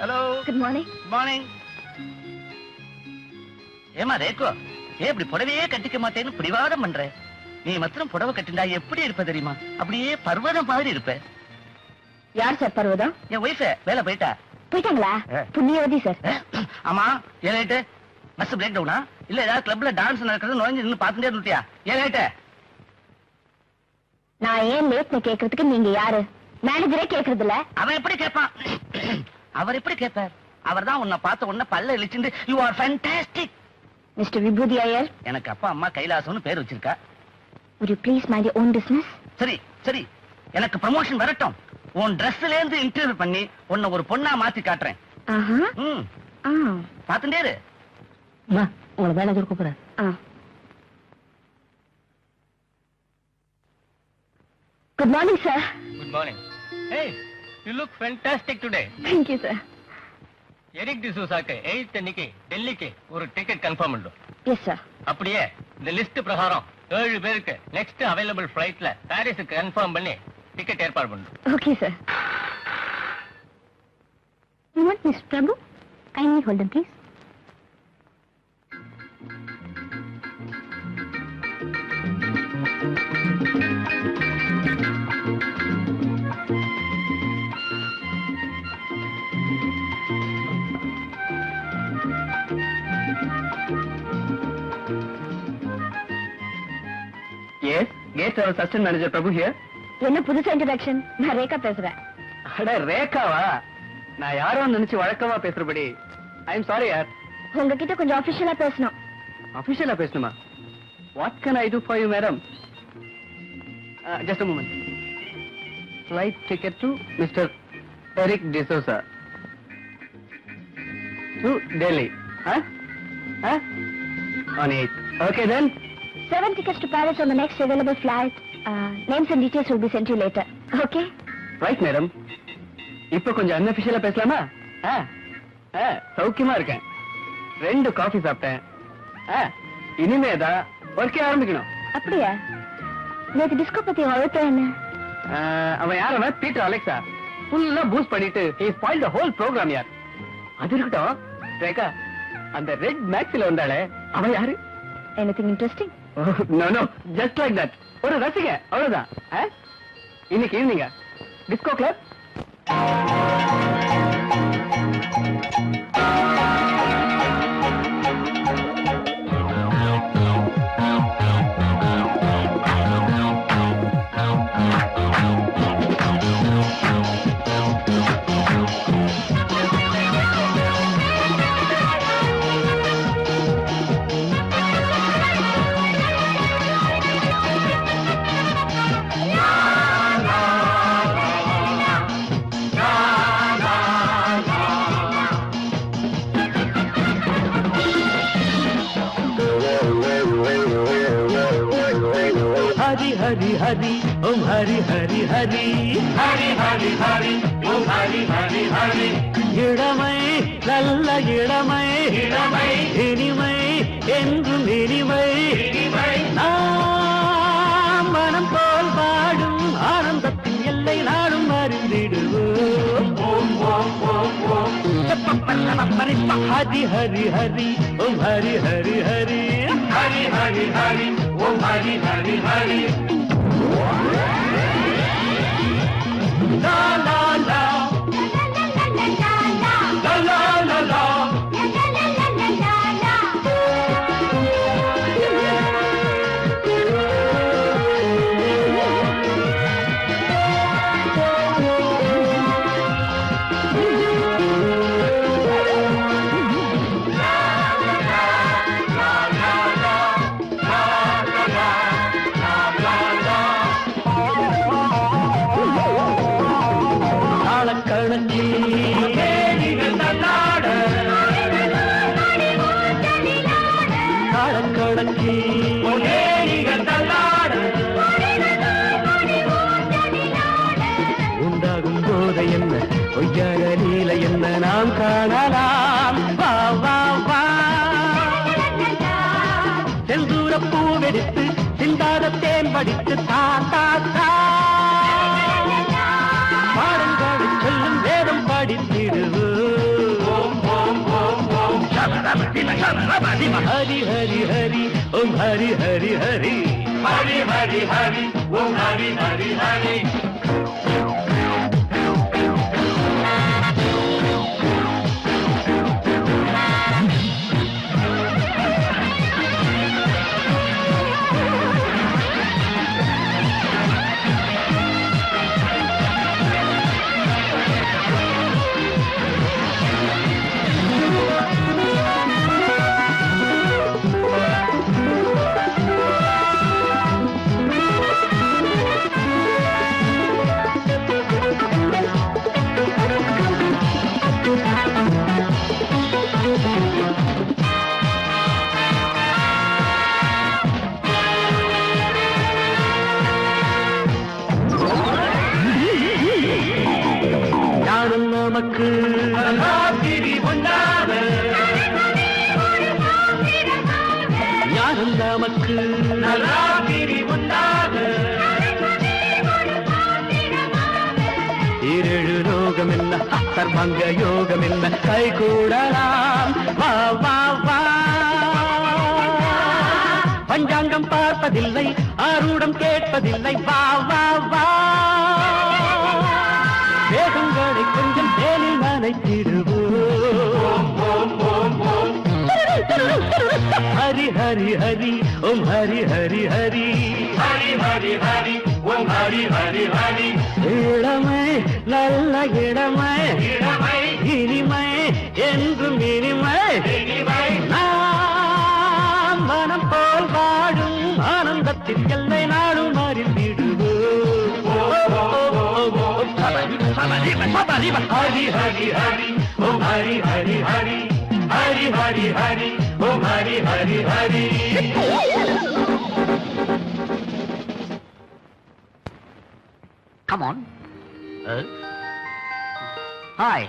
Hello good morning morning ஏமா ரேக்கோ ஏன் இப்படி புடவையே கட்டிக்க மாட்டேன்னு பிடிவாதம் பண்ற? நீ மாத்திரம் புடவை கட்டிண்டா எப்படி இருப்ப தெரியுமா? அப்படியே பர்வதம் மாதிரி இருப்ப. யார் சார் பர்வதம்? என் ஒய்ஃப வேலை போயிட்டா? போயிட்டாங்களா. புண்ணியவதி சார். ஆமா ஏழைட்டு பஸ் பிரேக் டவுனா இல்ல ஏதாவது கிளப்ல டான்ஸ் நடக்கிறது நுழைஞ்சு நின்னு பாத்துட்டே இருந்துட்டியா? ஏழைட்டு நான் ஏன் லேட்னு கேக்குறதுக்கு நீங்க யாரு? மேனேஜரே கேக்குறது இல்ல அவன் எப்படி கேட்பான் அவர் எப்படி கேட்பார்? அவர் தான் உன்னை பார்த்த உடனே பல்ல இழிச்சுட்டு you are fantastic Mr Vibhuti Iyer. எனக்கு அப்பா அம்மா கைலாசம்னு பேர் வச்சிருக்கா. Would you please mind your own business? சரி சரி. எனக்கு ப்ரமோஷன் வரட்டும். உன் ட்ரெஸ்ல இருந்து இன்டர்வியூ பண்ணி உன்னை ஒரு பொண்ணா மாத்தி காட்டுறேன். ஆஹா. ம். ஆ. பாத்துட்டே இரு. உங்களை மேனேஜர் கூப்பிடுறேன்? ஆ. Good morning sir good morning hey you look fantastic today thank you sir Eric டிசூசாக்கு eighth அன்னைக்கு டெல்லிக்கு ஒரு டிக்கெட் கன்ஃபார்ம் பண்ணும் எஸ் சார் அப்படியே இந்த லிஸ்ட் பிரகாரம் ஏழு பேருக்கு நெக்ஸ்ட் அவைலபிள் ஃபிளைட்ல பாரிஸுக்கு கன்ஃபார்ம் பண்ணி டிக்கெட் ஏற்பாடு பண்ணும் okay sir want Miss Prabhu? Kindly hold on, please. Yes gate service assistant manager Prabhu here என்ன புதுசா இன்ட்ரடக்ஷன் நான் ரேகா பேசுறேன். அட ரேகாவா? நான் யாரோ நினைச்சு வழக்கமா பேசுறபடி. ஐ எம் சாரி யார் உங்ககிட்ட கொஞ்சம் அபிஷியலா பேசணும். அபிஷியலா பேசணுமா? What can I do for you madam just moment flight ticket to Mr Eric D'Souza to Delhi on eight okay then Seven tickets to Paris on the next available flight. Uh, names and details will be sent to you later. Okay? Right madam இப்ப கொஞ்சம் அன்அபிஷியலா பேசலாமா? ஆ, ஆ, சௌக்கியமா இருக்கேன். ரெண்டு coffee சாப்பிட்டேன். ஆ, இனிமேதான் ஒர்க்கே ஆரம்பிக்கணும். அப்படியா? நேற்று டிஸ்கோ பத்தி அழுத்தம் என்ன? அவன் யார் அவன்? பீட்டர் அலெக்ஸா ஃபுல்லா பூஸ்ட் பண்ணிட்டு he spoiled the whole program யார்? அது இருக்கட்டும். ரேகா அந்த ரெட் மேக்ஸ்ல வந்தாளே அவன் யாரு? Anything interesting no no just like that ஒரு ரசிக அவ்வளவுதான். இன்னைக்கு ஈவினிங்க டிஸ்கோ கிளப் ஹரி ஹரி ஹரி ஓம் ஹரி ஹரி ஹரி ஹரி ஹரி ஹரி ஓம் ஹரி ஹரி ஹரி இளமை நல்ல இளமை இளமை இனிமை என்றும் இனிமை இனிமை நாம் மனம் போல் வாடும் ஆனந்தத்தின் எல்லை நாடும் அறிந்திடுவோம் ஓம் ஓம் ஓம் ஓம். ஹரி ஹரி ஹரி ஓம் ஹரி ஹரி ஹரி. ஹரி ஹரி ஹரி. ஓம் ஹரி ஹரி படித்து தாத்தா பாருங்கள் சொல்லும் வேதம் படித்திடுவோம் ஹரி ஹரி ஹரி ஓம் ஹரி ஹரி ஹரி. ஹரி ஹரி ஹரி ஓம் ஹரி ஹரி ஹரி. சர்வங்க யோகம் என்ன கை கூடலாம் வா வா வா. பஞ்சாங்கம் பார்ப்பதில்லை ஆரூடம் கேட்பதில்லை. வா வா வா. வேகங்களை கொஞ்சம் தேனில் நனைத்திடுவோம் ஹரி ஹரி ஹரி ஓம் ஹரி ஹரி ஹரி. ஹரி ஹரி ஹரி ஓம் ஹரி ஹரி ஹரி. இளமை நல்ல இளமை. நாம் மனம் போல் வாழும் ஆனந்தத்தில் எல்லை நாடும் Hari Hari Hari Om Hari Hari Hari Hari Hari Hari Om Hari Hari Hari. Come on hi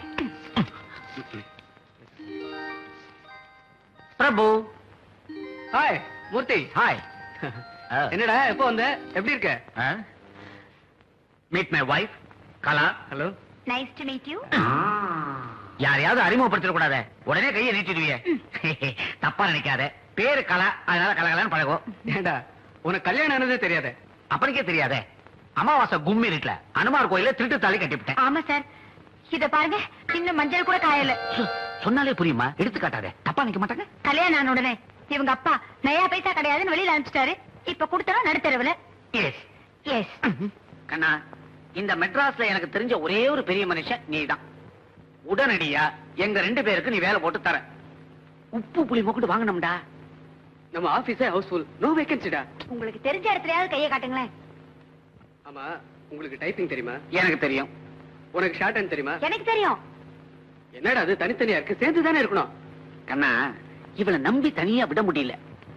Prabhu hi Murthy hi என்னடா எப்போ வந்த? எப்படி இருக்க? Meet my wife Kala hello nice to meet you யாரையாவது அறிமுகப்படுத்திட கூடாத. உடனே கையை நீட்டிடுவிய. தப்பா நினைக்காத. பேரு கலா அதனால கலகலான்னு பழகும். ஏண்டா உனக்கு கல்யாணம் ஆனதே தெரியாதே? அப்பனுக்கே தெரியாதே. அமாவாசை கும்மி இருட்டுல. அனுமார் கோயில திருட்டு தாலி கட்டிவிட்டேன். ஆமா சார். இத பாருங்க இன்னும் மஞ்சள் கூட காயல. சொ- சொன்னாலே புரியுமா? எடுத்து காட்டாதே தப்பா நிக்க மாட்டாங்க? கல்யாணம் ஆன உடனே. இவங்க அப்பா நயா பைசா கிடையாதுன்னு வெளியில அனுப்பிச்சிட்டாரு. இப்ப கொடுத்தனும் நடுத்தரவுல. எஸ் எஸ் கண்ணா இந்த மெட்ராஸ்ல எனக்கு தெரிஞ்ச ஒரே ஒரு பெரிய மனுஷன் நீதான். உடனடியா எங்க ரெண்டு பேருக்கு நீ வேலை போட்டு தர உப்பு புளி மூக்கிட்டு வாங்கணும்டா. நம்ம ஆபீஸே ஹவுஸ்ஃபுல் நோ வேகன்சிடா உங்களுக்கு தெரிஞ்ச இடத்துலயாவது கையை காட்டுங்களேன். ஆமா உங்களுக்கு டைப்பிங் தெரியுமா? எனக்கு தெரியும். உனக்கு ஷார்ட் ஹேண்ட் தெரியுமா? எனக்கு தெரியும். என்னடா அது தனித்தனியா இருக்கு? சேர்ந்து தானே இருக்கணும். கண்ணா இவளை நம்பி தனியா விட முடியல.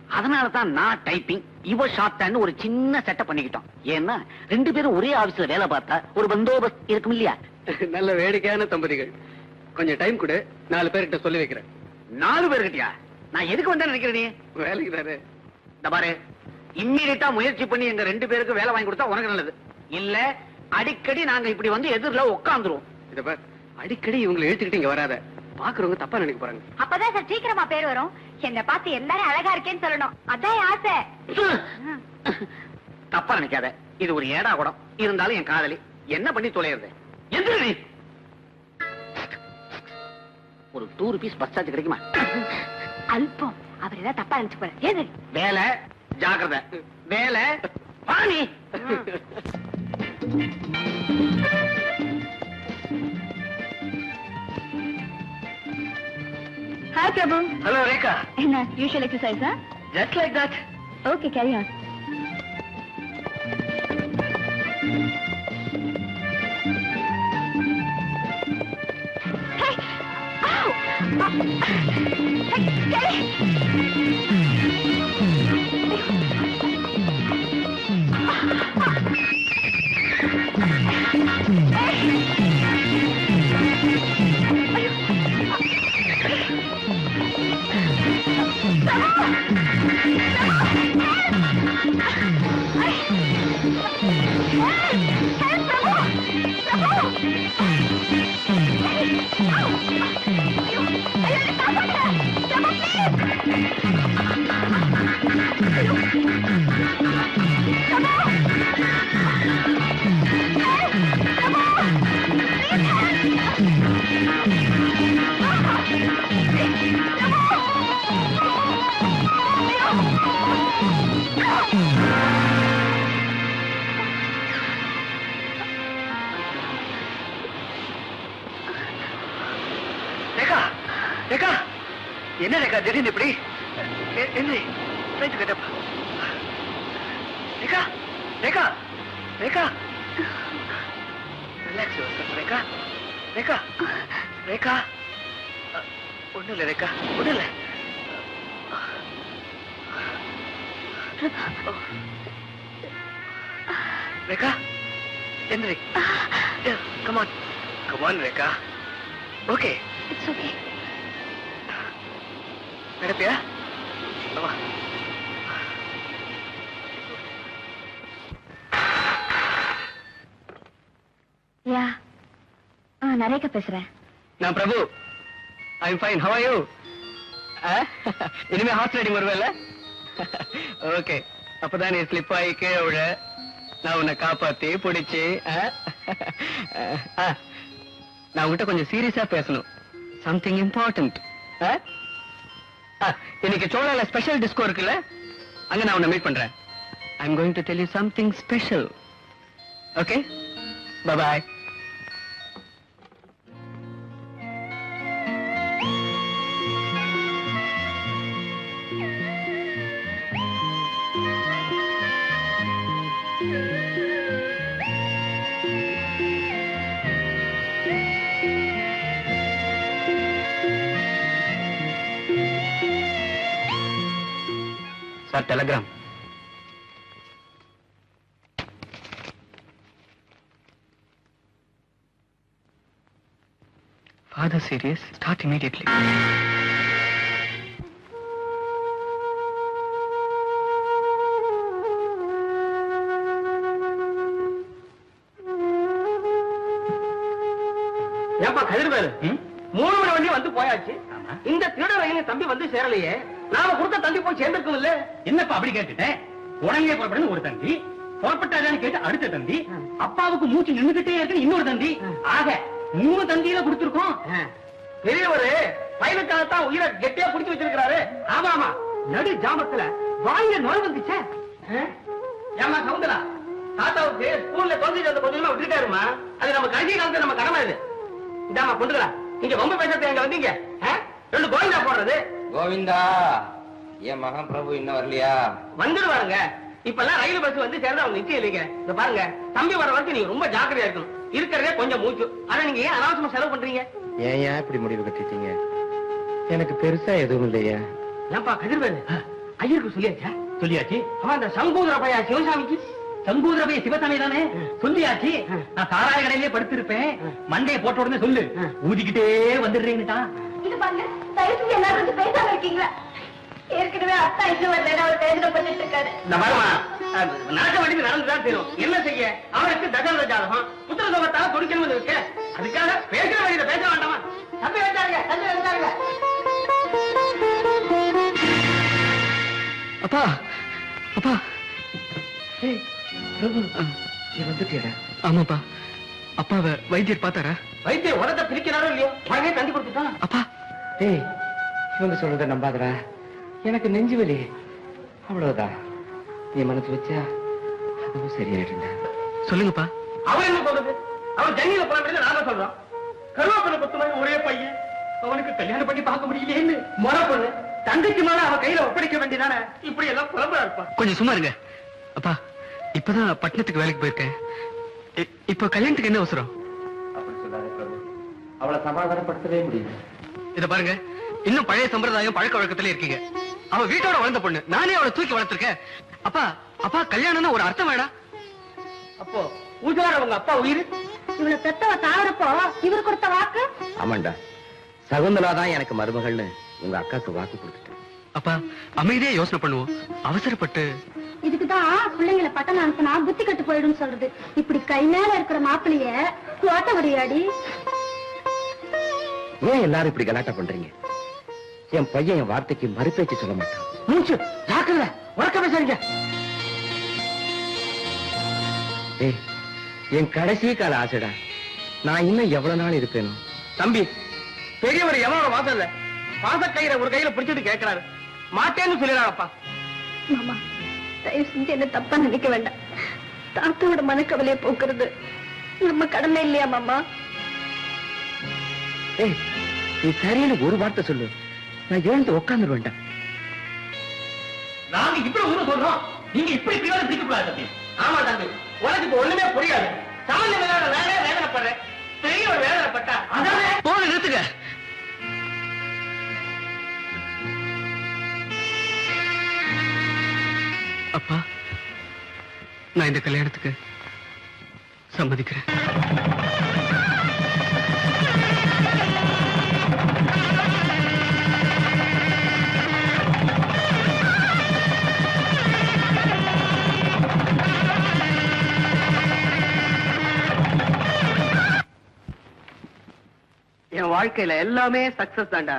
அதனால தான் நான் டைப்பிங் இவ ஷார்ட் ஒரு சின்ன செட்டப் பண்ணிக்கிட்டோம். ஏன்னா ரெண்டு பேரும் ஒரே ஆபீஸ்ல வேலை பார்த்தா ஒரு பந்தோபஸ்த் இருக்கும் இல்லையா? நல்ல வேடிக்கையான தம்பதிகள். கொஞ்சம் டைம் கொடு நாலு பேர்கிட்ட சொல்லி வைக்கிறேன். நாலு பேருக்கிட்டயா நான் எதுக்கு வந்தேன் நினைக்கிறேன் நீ? வேலைக்கு தானே. இந்த பாரு இம்மீடியட்டா முயற்சி பண்ணி எங்க ரெண்டு பேருக்கு வேலை வாங்கி கொடுத்தா உனக்கு நல்லது. இல்ல அடிக்கடி நாங்க இப்படி வந்து எதிரில உட்காந்துருவோம் இத பார் அடிக்கடி இவங்களை இழுத்துக்கிட்டு இங்க வராத. பாக்குறவங்க தப்பா நினைக்க போறாங்க. அப்பதான் சார் சீக்கிரமா பேர் வரும். என்ன பார்த்து எல்லாரும் அழகா இருக்கேன்னு சொல்லணும். அதான் ஆசை. தப்பா நினைக்காத. இது ஒரு ஏடா குடம். இருந்தாலும் என் காதலி. என்ன பண்ணி தொலைறது எந்திர நீ ஒரு டூ ருபீஸ் பஸ் சார்ஜ் கிடைக்குமா? அல்பம். அவர் ஏதாவது தப்பா நினைச்சு போற ஏது வேலை ஜாக்கிரதை. வேலை பாணி Hi, Prabhu. Hello, Rekha. Nice usual exercise, huh? Just like that. Okay, carry on. என்ன ரேகா திடீர்னு இப்படி? எ- என்ன ரைட்டு கேட்டப்பா ரேகா ரேகா ரேகா. ரிலாக்ஸ் ரேகா. ரேகா ரேகா. ஒன்றும் இல்லை ரேகா. ஒன்றும் இல்லை. ரேகா எந்திரி. Come on come on Rekha. Okay it's okay நடப்பியா yeah. ஆ நரேகா பேசுறேன். நான் Prabhu. I am fine how are you இனிமே ஹார்ஸ் ரைடிங் வருவேல்ல? ஓகே அப்பதான் நீ ஸ்லிப் ஆகி கீழே விழ. நான் உன்னை காப்பாத்தி பிடிச்சி நான் உன்கிட்ட கொஞ்சம் சீரியஸா பேசணும். சம்திங் இம்பார்ட்டன்ட் இன்னைக்கு சோழால ஸ்பெஷல் டிஸ்கோ இருக்குல்ல? அங்க நான் உன்னை மீட் பண்றேன். I am going to tell you something special okay bye sir telegram Father serious? Start immediately. ஏப்பா கதிர்வேலு? மூணு மணி வண்டி வந்து போயாச்சு. இந்த திருட ரயிலின் தம்பி வந்து சேரலையே. நாம கொடுத்த தம்பி போய் சேர்ந்திருக்கும் இல்ல என்னப்பா அப்படி கேட்டுட்டேன் உடனே புறப்படணும் ஒரு தந்தி புறப்பட்டாதான்னு கேட்டு அடுத்த தந்தி அப்பாவுக்கு மூச்சு நின்னுகிட்டே இருக்கு இன்னொரு தந்தி. ஆக மூணு தந்தியில கொடுத்திருக்கோம். பெரியவரு பையனுக்காகத்தான் உயிரை கெட்டியா புடிச்சு வச்சிருக்கிறாரு. ஆமா ஆமா. நடு ஜாமத்துல வாயில நோய் வந்துச்சே. ஏமா சவுந்தரா தாத்தாவுக்கு ஸ்கூல்ல தொலைஞ்சி அந்த கொஞ்சமா விட்டுட்டாருமா? அது நம்ம கடைசி காலத்துல நம்ம கடமை இது இதாமா கொண்டுக்கிறா நீங்க ரொம்ப பேசுறது எங்க வந்தீங்க? ரெண்டு கோவிந்தா போடுறது. கோவிந்தா என் மகன் பிரபு இன்னும் வரலையா? வந்துடுவாருங்க இப்பெல்லாம் ரயில் பஸ் வந்து சேர்ந்து அவங்க நிச்சயம் இல்லைங்க. இந்த பாருங்க தம்பி வர வரைக்கும் நீங்க ரொம்ப ஜாக்கிரதையா இருக்கணும். இருக்கிறதே கொஞ்சம் மூச்சு. ஆனா நீங்க ஏன் அனாவசியமா செலவு பண்றீங்க? ஏன் ஏன் இப்படி முடிவு கட்டிட்டீங்க? எனக்கு பெருசா எதுவும் இல்லையா. ஏன்பா கதிர்வேலு? ஐயருக்கு சொல்லியாச்சா? சொல்லியாச்சு. அவன் அந்த சங்கூதர பையா சிவசாமிக்கு? சங்கூதரபைய சிவசாமி தானே? சொல்லியாச்சு. நான் சாராய கடையிலே படுத்திருப்பேன். மண்டையை போட்ட உடனே சொல்லு. ஊதிக்கிட்டே வந்துடுறேன்னுட்டா இது பாருங்க தயவு செஞ்சு எல்லாரும் கொஞ்சம் பேசாம இருக்கீங்களா? ஏற்கனவே அத்தா இன்னும் வரல அவர் வேதனை பண்ணிட்டு இருக்காரு. இந்த பாருமா நாட்ட வடிவு நடந்துதான் தெரியும் என்ன செய்ய? அவனுக்கு தகவல் ஜாதகம் புத்திர சோகத்தாக துடிக்கணும்னு இருக்கு. அதுக்காக பேசுற வழியில பேச வேண்டாமா? தம்பி வந்தாருங்க தம்பி வந்தாருங்க. அப்பா அப்பா. வந்துட்டியடா. ஆமாப்பா. அப்பாவை வைத்தியர் பார்த்தாரா? வைத்திய உரத்தை பிரிக்கிறாரோ இல்லையோ? உடனே தந்தி கொடுத்துட்டான். அப்பா டேய் இவங்க சொல்றத நம்பாதடா. எனக்கு நெஞ்சு வலி. அவ்வளவுதான் நீ மனசு வச்சா அதுவும் சரியாயிடுண்டா சொல்லுங்கப்பா. அவன் என்ன சொல்றது? அவன் ஜன்னியில போன நாம சொல்றோம். கருவாப்பனை கொத்துமாங்க ஒரே பையன். அவனுக்கு கல்யாணம் பண்ணி பார்க்க முடியலையேன்னு முறை பொண்ணு தந்தைக்கு மேல அவன் கையில ஒப்படைக்க வேண்டியதானே? இப்படி எல்லாம் புலம்புறா இருப்பான் கொஞ்சம் சும்மா இருங்க. அப்பா இப்பதான் பட்டணத்துக்கு வேலைக்கு போயிருக்கேன். இப்போ கல்யாணத்துக்கு என்ன அவசரம்? அப்படி சொல்லாத அவளை சமாதானப்படுத்தவே முடியல. இத பாருங்க. இன்னும் பழைய சம்பிரதாயம் பழக்க வழக்கத்துல இருக்கீங்க. அவ வீட்டோட வளர்ந்த பொண்ணு. நானே அவளை தூக்கி வளர்த்திருக்கேன். அப்பா அப்பா கல்யாணம்னா ஒரு அர்த்தம் வேடா அப்போ பூஜார உங்க அப்பா உயிர்? இவளை பெத்தவ தாவரப்போ இவர் கொடுத்த வாக்கு? ஆமாண்டா. சகுந்தலா தான் எனக்கு மருமகள்னு உங்க அக்காக்கு வாக்கு கொடுத்துட்டேன். அப்பா அமைதியா யோசனை பண்ணுவோம். அவசரப்பட்டு. இதுக்குதான் பிள்ளைங்களை பட்டம் அனுப்பினா புத்தி கட்டு போயிடும் சொல்றது. இப்படி கை மேல இருக்கிற மாப்பிளைய ஓட்ட வரியாடி ஏன் எல்லாரும் இப்படி கலாட்டா பண்றீங்க? என் பையன் என் வார்த்தைக்கு மறுபேச்சு சொல்ல மாட்டான். மூச்சு ஜாக்கிரத உறக்க பேசுறீங்க ஏய் என் கடைசி கால ஆசைடா. நான் இன்னும் எவ்வளவு நாள் இருப்பேனும் தம்பி பெரியவர் எவ்வளவு வாசம் இல்ல கையில ஒரு கையில பிடிச்சிட்டு கேட்கிறாரு. மாட்டேன்னு சொல்லிடாப்பா மாமா தயவு செஞ்சு என்ன தப்பா நினைக்க வேண்டாம். தாத்தாவோட மனக்கவலையை போக்குறது நம்ம கடமை இல்லையா மாமா? ஏய் நீ சரின்னு ஒரு வார்த்தை சொல்லு. நான் எழுந்து உட்காந்துருவேன்டா நாங்க இப்படி ஒண்ணு சொல்றோம். நீங்க இப்படி பிரிவாத பிரிக்க கூடாது தம்பி ஆமா தம்பி. உனக்கு இப்ப ஒண்ணுமே புரியாது. வேலை வேலை வேதனைப்படுறேன். பெரிய ஒரு வேதனைப்பட்டா. அதானே? போன நிறுத்துக்க அப்பா நான் இந்த கல்யாணத்துக்கு சம்மதிக்கிறேன். வாழ்க்கையில எல்லாமே சக்சஸ் தான்டா.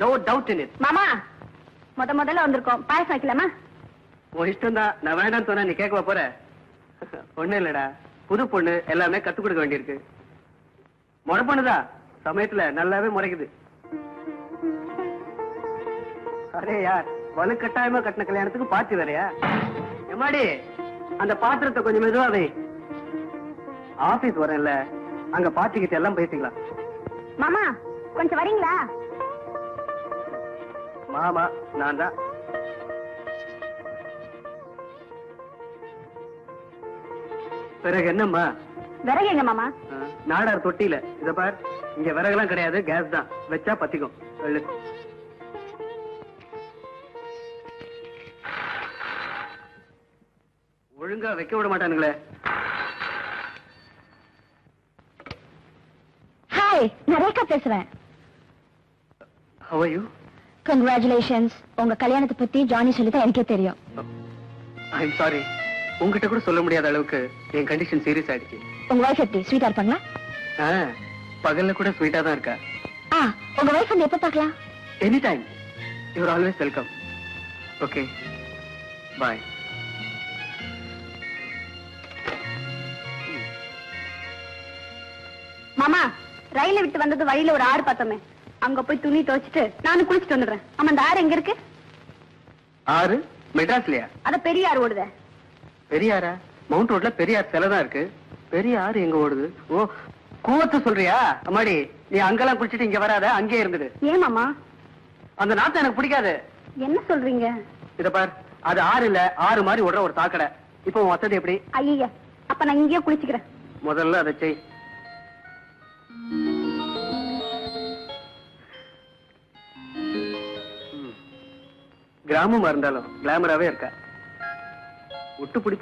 நோ டவுட் இன் இட் மாமா முத முதல்ல வந்திருக்கோம். பாயசம் வைக்கலாமா? உன் இஷ்டம் தான் நான் வேண்டாம்னு சொன்னா நீ கேட்க போற? ஒண்ணு இல்லடா. புது பொண்ணு எல்லாமே கத்து கொடுக்க வேண்டியிருக்கு. முறை பொண்ணுதான் சமயத்துல நல்லாவே முறைக்குது. அரே யார் வலுக்கட்டாயமா கட்டின கல்யாணத்துக்கு பார்ட்டி வேறையா? எம்மாடி அந்த பாத்திரத்தை கொஞ்சம் மெதுவா வை. ஆபீஸ் வரேன்ல. அங்க பார்ட்டிக்கிட்ட எல்லாம் பேசிக்கலாம். மாமா கொஞ்சம் வரீங்களா? மாமா நான் தான் பிறகு என்னம்மா? விறகு எங்க மாமா? நாடார் தொட்டியில. இத பார் இங்க விறகுலாம் கிடையாது கேஸ் தான். வச்சா பத்திக்கும். வெள்ளு. ஒழுங்கா வைக்க விட மாட்டானுங்களே. ஹாய் நான் ரேகா பேசுறேன். ஹவ் யூ கங்க்ராச்சுலேஷன்ஸ் உங்க கல்யாணத்தை பத்தி ஜானி சொல்லி தான் எனக்கே தெரியும். ஐம் சாரி உங்ககிட்ட கூட சொல்ல முடியாத அளவுக்கு என் கண்டிஷன் சீரியஸ் ஆயிடுச்சு. உங்க வைஃப் எப்படி? ஸ்வீட்டா இருப்பாங்களா? ஆ, பகல்ல கூட ஸ்வீட்டா தான் இருக்கா. ஆ உங்க வைஃப் வந்து எப்ப பார்க்கலாம்? Any time your always welcome okay bye மாமா ரயில விட்டு வந்தது வழியில ஒரு ஆறு பார்த்தோமே. அங்க போய் துணி துவைச்சிட்டு நானும் குளிச்சிட்டு வந்துடுறேன். ஆமா அந்த ஆறு எங்க இருக்கு? ஆறு? மெட்ராஸ்லயா? அத பெரிய ஆறு ஓடுதே. பெரியாரா? மவுண்ட் ரோட்ல பெரியார் சிலை தான் இருக்கு. பெரிய ஆறு எங்க ஓடுது? ஓ கூவத்தை சொல்றியா? அம்மாடி நீ அங்கெல்லாம் குளிச்சிட்டு இங்க வராத அங்கேயே இருந்தது ஏன் மாமா? அந்த நாத்தம் எனக்கு பிடிக்காது. என்ன சொல்றீங்க? இத பார் அது ஆறு இல்ல ஆறு மாதிரி ஓடுற ஒரு தாக்கடை. இப்போ வசதி எப்படி? ஐயா அப்ப நான் இங்கேயே குளிச்சுக்கிறேன். முதல்ல அதை செய். கிராமமா இருந்தாலும் கிளாமராவே இருக்கா? ஒட்டு பிடிப்போம்